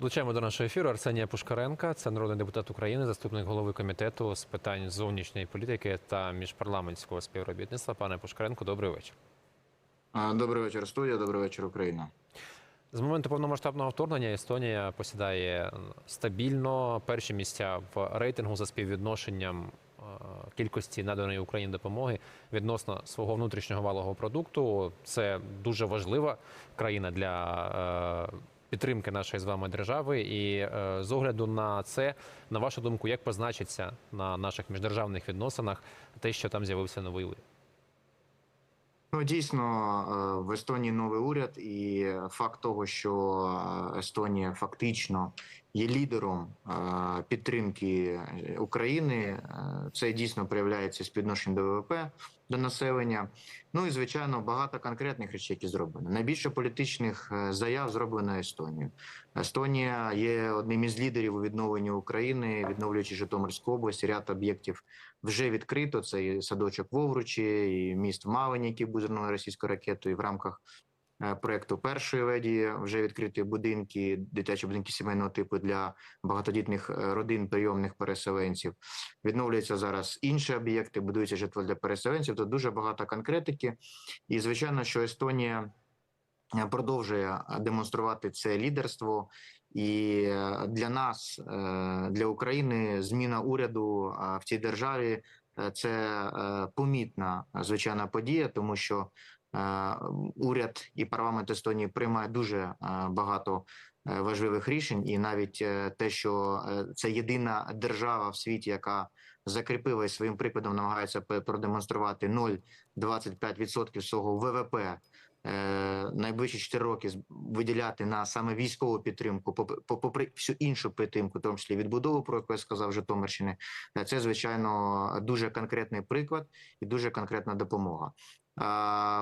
Долучаємо до нашого ефіру Арсенія Пушкаренка, це народний депутат України, заступник голови комітету з питань зовнішньої політики та міжпарламентського співробітництва. Пане Пушкаренко, добрий вечір. Добрий вечір, студія. Добрий вечір, Україна. З моменту повномасштабного вторгнення Естонія посідає стабільно перші місця в рейтингу за співвідношенням е, кількості наданої Україні допомоги відносно свого внутрішнього валового продукту. Це дуже важлива країна для е, підтримки нашої з вами держави. І е, з огляду на це, на вашу думку, як позначиться на наших міждержавних відносинах те, що там з'явився новий уряд? Ну, дійсно, е, в Естонії новий уряд, і факт того, що е, Естонія фактично є лідером е, підтримки України, е, це дійсно проявляється співвідношенням до ВВП до населення. Ну і звичайно, багато конкретних речей, які зроблено. Найбільше політичних е, заяв зроблено Естонією. Естонія є одним із лідерів у відновленні України, відновлюючи Житомирську область. Ряд об'єктів вже відкрито. Це і садочок в Овручі, і міст в Мавині, який був зруйнований російською ракетою. І в рамках е, проекту першої леді вже відкриті будинки, дитячі будинки сімейного типу для багатодітних е, родин прийомних переселенців. Відновлюються зараз інші об'єкти, будується житло для переселенців. Тут дуже багато конкретики. І звичайно, що Естонія е, продовжує демонструвати це лідерство. І е, для нас, е, для України, зміна уряду е, в цій державі е, це е, помітна звичайна подія, тому що е, уряд і парламент Естонії приймає дуже е, багато е, важливих рішень, і навіть е, те, що е, це єдина держава в світі, яка закріпила своїм прикладом, намагається продемонструвати 0,25% свого ВВП е, найближчі 4 роки виділяти на саме військову підтримку, по- попри всю іншу підтримку, в тому числі відбудову, про яку я сказав Житомирщини, е, це звичайно дуже конкретний приклад і дуже конкретна допомога.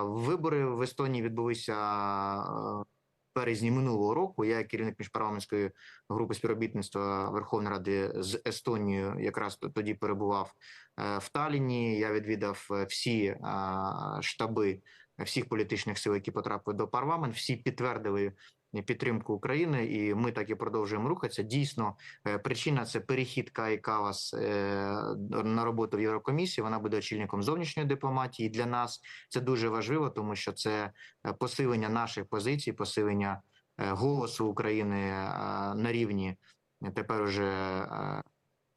Вибори в Естонії відбулися березні минулого року. Я, керівник міжпарламентської групи співробітництва Верховної Ради з Естонією, якраз тоді перебував е, в Талліні. Я відвідав е, всі штаби всіх політичних сил, які потрапили до парламенту. Всі підтвердили підтримку України, і ми так і продовжуємо рухатися. Дійсно, е, причина це перехід Каї Калас е, на роботу в Єврокомісії. Вона буде очільником зовнішньої дипломатії. Для нас це дуже важливо, тому що це е, посилення наших позицій, посилення голосу України на рівні тепер уже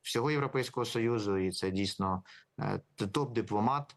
всього Європейського союзу, і це дійсно топ-дипломат.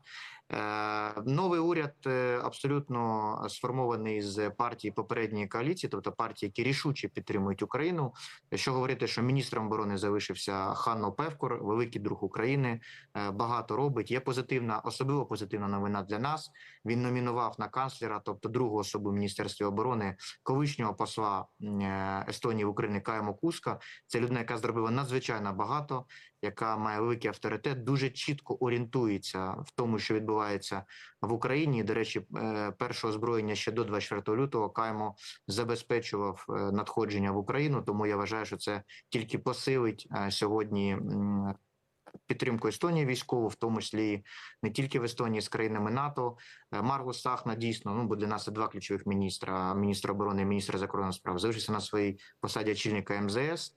Е, Новий уряд е, абсолютно сформований з партії попередньої коаліції, тобто партії, які рішуче підтримують Україну. Що говорити, що міністром оборони залишився Ханно Певкор, великий друг України, е, багато робить. Є позитивна, особливо позитивна новина для нас. Він номінував на канцлера, тобто другу особу в міністерстві оборони, колишнього посла е, Естонії в Україні Каємо Куска. Це людина, яка зробила надзвичайно багато, яка має великий авторитет, дуже чітко орієнтується в тому, що відбувається в Україні. До речі, е, перше озброєння ще до 24 лютого Каймо забезпечував е, надходження в Україну. Тому я вважаю, що це тільки посилить е, сьогодні. Підтримку Естонії військову, в тому числі не тільки в Естонії з країнами НАТО. Маргус Сахна дійсно ну бо для нас це два ключових міністра: міністр оборони, і міністр закордонних справ. Залишився на своїй посаді очільника МЗС.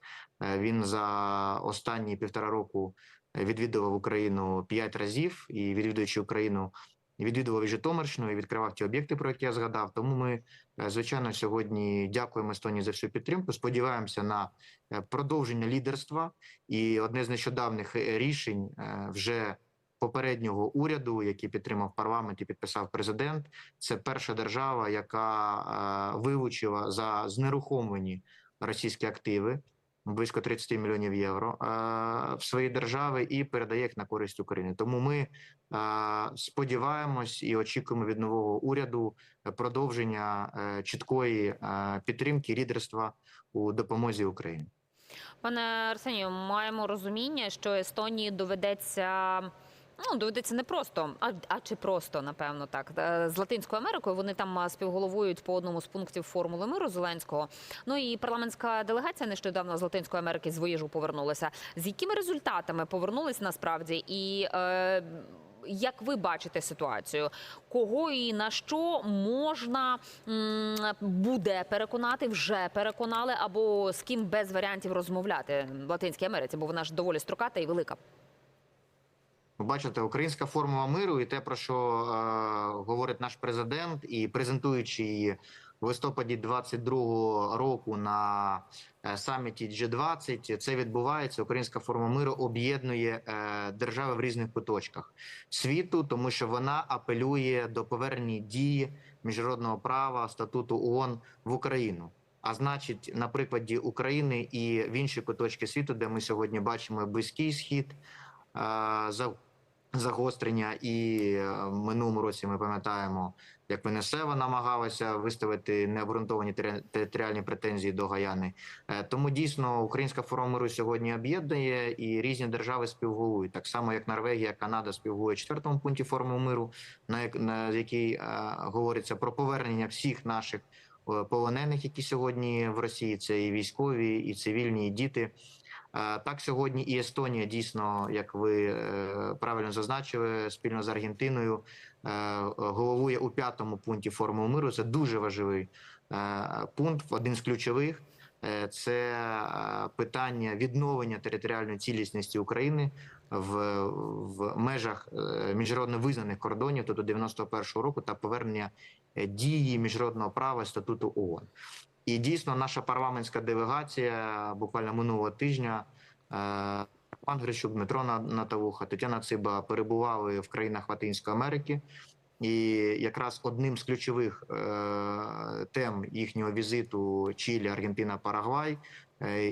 Він за останні півтора року відвідував Україну п'ять разів і відвідуючи Україну. Відвідував і Житомирщину і відкривав ті об'єкти, про які я згадав. Тому ми, е, звичайно, сьогодні дякуємо Естонії за всю підтримку. Сподіваємося на е, продовження лідерства. І одне з нещодавних е, рішень вже попереднього уряду, який підтримав парламент і підписав президент. Це перша держава, яка вилучила за знерухомлені російські активи близько 30 мільйонів євро е, в свої держави і передає їх на користь України. Тому ми е, сподіваємось і очікуємо від нового уряду е, продовження чіткої підтримки лідерства у допомозі Україні. Пане Арсенію, маємо розуміння, що Естонії доведеться. Ну, доведеться не просто, а, а чи просто, напевно, так. Е, З Латинською Америкою вони там співголовують по одному з пунктів формули миру Зеленського. Ну і парламентська делегація нещодавно з Латинської Америки з Воїжу повернулася. З якими результатами повернулись насправді? І е, як ви бачите ситуацію, кого і на що можна м, буде переконати, вже переконали, або з ким без варіантів розмовляти в Латинській Америці, бо вона ж доволі строката і велика. Бачите, українська формула миру і те, про що е, говорить наш президент, і презентуючи її в листопаді 22-го року на е, саміті G20, це відбувається. Українська формула миру об'єднує е, держави в різних куточках світу, тому що вона апелює до повернення дії міжнародного права статуту ООН в Україну. А значить, на прикладі України і в інші куточки світу, де ми сьогодні бачимо близький схід. е, за- загострення, і е, в минулому році ми пам'ятаємо, як Венесева намагалася виставити необґрунтовані тери- територіальні претензії до Гаяни. Е, Тому дійсно українська форма миру сьогодні об'єднує і різні держави співголують. Так само, як Норвегія, Канада співголує четвертому пункті форми миру, на як- на якій е, говориться про повернення всіх наших полонених, які сьогодні в Росії це і військові, і цивільні, і діти. Так, сьогодні і Естонія дійсно, як ви е, правильно зазначили, спільно з Аргентиною е, головує у п'ятому пункті формули миру. Це дуже важливий е, пункт, один з ключових. Це питання відновлення територіальної цілісності України в, в межах е, міжнародно визнаних кордонів, тобто 91-го року, та повернення е, дії міжнародного права статуту ООН. І дійсно, наша парламентська делегація буквально минулого тижня. е, Пан Грищук, Дмитро На- Наталуха, Тетяна Циба перебували в країнах Латинської Америки, і якраз одним з ключових тем їхнього візиту Чилі, Аргентина, Парагвай.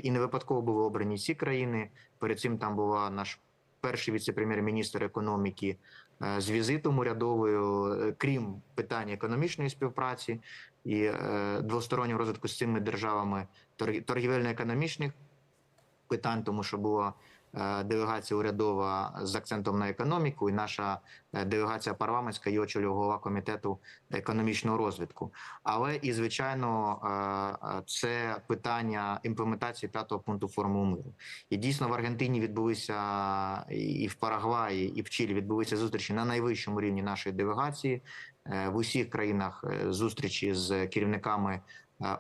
І не випадково були обрані ці країни. Перед цим там була наш перший віце-прем'єр-міністр економіки е, з візитом урядовою, е, крім питання економічної співпраці і е, двостороннього розвитку з цими державами торг- торгівельно-економічних питань, тому що була е, делегація урядова з акцентом на економіку, і наша е, делегація парламентська її очолював голова комітету економічного розвитку. Але і звичайно, е, е, це питання імплементації п'ятого пункту формули миру. І дійсно в Аргентині відбулися і в Парагваї, і в Чилі відбулися зустрічі на найвищому рівні нашої делегації. Е, В усіх країнах е, зустрічі з керівниками е,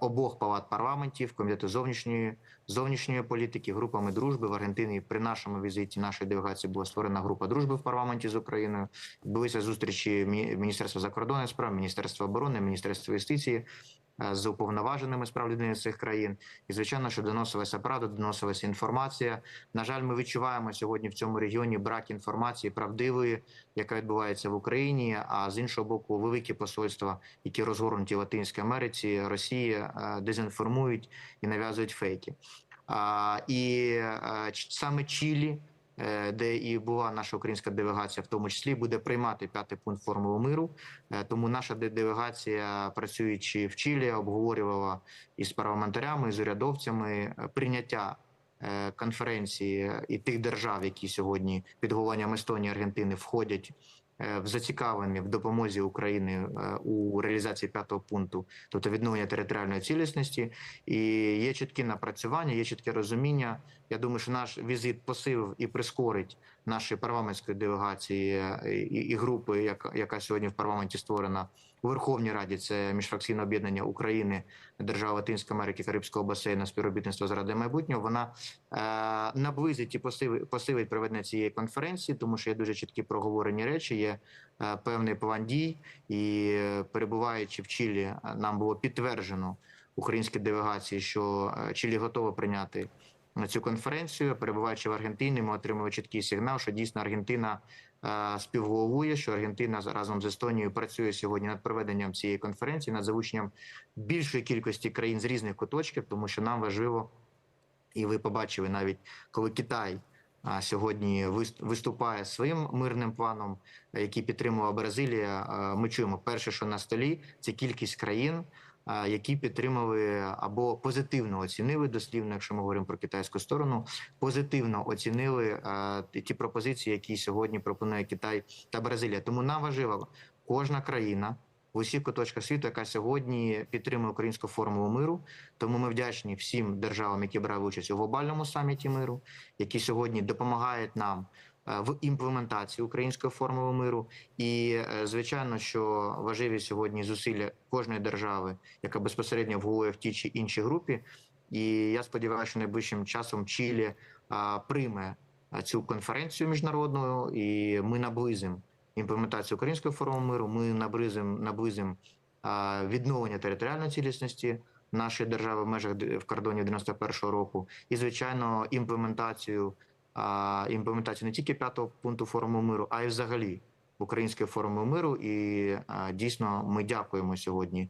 обох палат парламентів, комітету зовнішньої зовнішньої політики, групами дружби в Аргентині. При нашому візиті нашої делегації була створена група дружби в парламенті з Україною. Відбулися зустрічі Мі- Міністерства закордонних справ, Міністерства оборони, Міністерства юстиції е, з уповноваженими з прав людини цих країн. І звичайно, що доносилася правда, доносилася інформація. На жаль, ми відчуваємо сьогодні в цьому регіоні брак інформації правдивої, яка відбувається в Україні. А з іншого боку, великі посольства, які розгорнуті в Латинській Америці, Росії, е, дезінформують і нав'язують фейки. І е, саме Чилі, е, де і була наша українська делегація, в тому числі буде приймати п'ятий пункт формули миру. Е, Тому наша де- делегація, працюючи в Чилі, обговорювала із парламентарями, з урядовцями е, прийняття е, конференції і тих держав, які сьогодні під головуванням Естонії, Аргентини входять. Е, В зацікавлені в допомозі України е, у реалізації п'ятого пункту, тобто відновлення територіальної цілісності, і є чіткі напрацювання, є чітке розуміння. Я думаю, що наш візит посилив і прискорить нашої парламентської делегації е, і, групи, яка сьогодні в парламенті створена у Верховній Раді. Це міжфракційне об'єднання України, держав Латинської Америки, Карибського басейну, співробітництво Ради майбутнього. Вона е, наблизить і посилить, посилить проведення цієї конференції, тому що є дуже чіткі проговорені речі. Є е, певний план дій, і е, перебуваючи в Чилі, е, нам було підтверджено українській делегації, що е, Чилі готова прийняти на цю конференцію. Перебуваючи в Аргентині, ми отримали чіткий сигнал, що дійсно Аргентина співголовує, що Аргентина разом з Естонією працює сьогодні над проведенням цієї конференції, над залученням більшої кількості країн з різних куточків, тому що нам важливо, і ви побачили навіть коли Китай. Сьогодні вис- виступає своїм мирним планом, який підтримувала Бразилія. Ми чуємо перше, що на столі це кількість країн, які підтримали або позитивно оцінили дослівно, якщо ми говоримо про китайську сторону, позитивно оцінили ті пропозиції, які сьогодні пропонує Китай та Бразилія. Тому нам важливо кожна країна в усіх куточках світу, яка сьогодні підтримує українську формулу миру. Тому ми вдячні всім державам, які брали участь у глобальному саміті миру, які сьогодні допомагають нам. Е, в імплементації української формули миру. І е, звичайно, що важливі сьогодні зусилля кожної держави, яка безпосередньо вгулує в тій чи іншій групі. І я сподіваюся, що найближчим часом Чилі прийме цю конференцію міжнародну, і ми наблизимо імплементацію української формули миру. Ми наблизимо наблизимо відновлення територіальної цілісності нашої держави в межах в кордоні 91-го року, і звичайно імплементацію а, імплементацію не тільки п'ятого пункту формули миру, а й взагалі української формули миру. І а, дійсно ми дякуємо сьогодні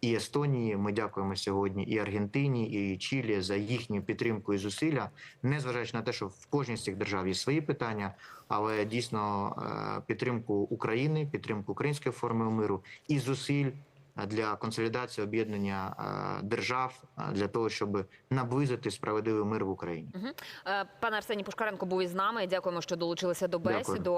і Естонії. Ми дякуємо сьогодні і Аргентині, і Чилі за їхню підтримку і зусилля, незважаючи на те, що в кожній з цих держав є свої питання, але дійсно е, підтримку України, підтримку української форми миру і зусиль для консолідації об'єднання держав для того, щоб наблизити справедливий мир в Україні. Е, Пане Арсені Пушкаренко був із нами. Дякуємо, що долучилися до Дякую. бесіду.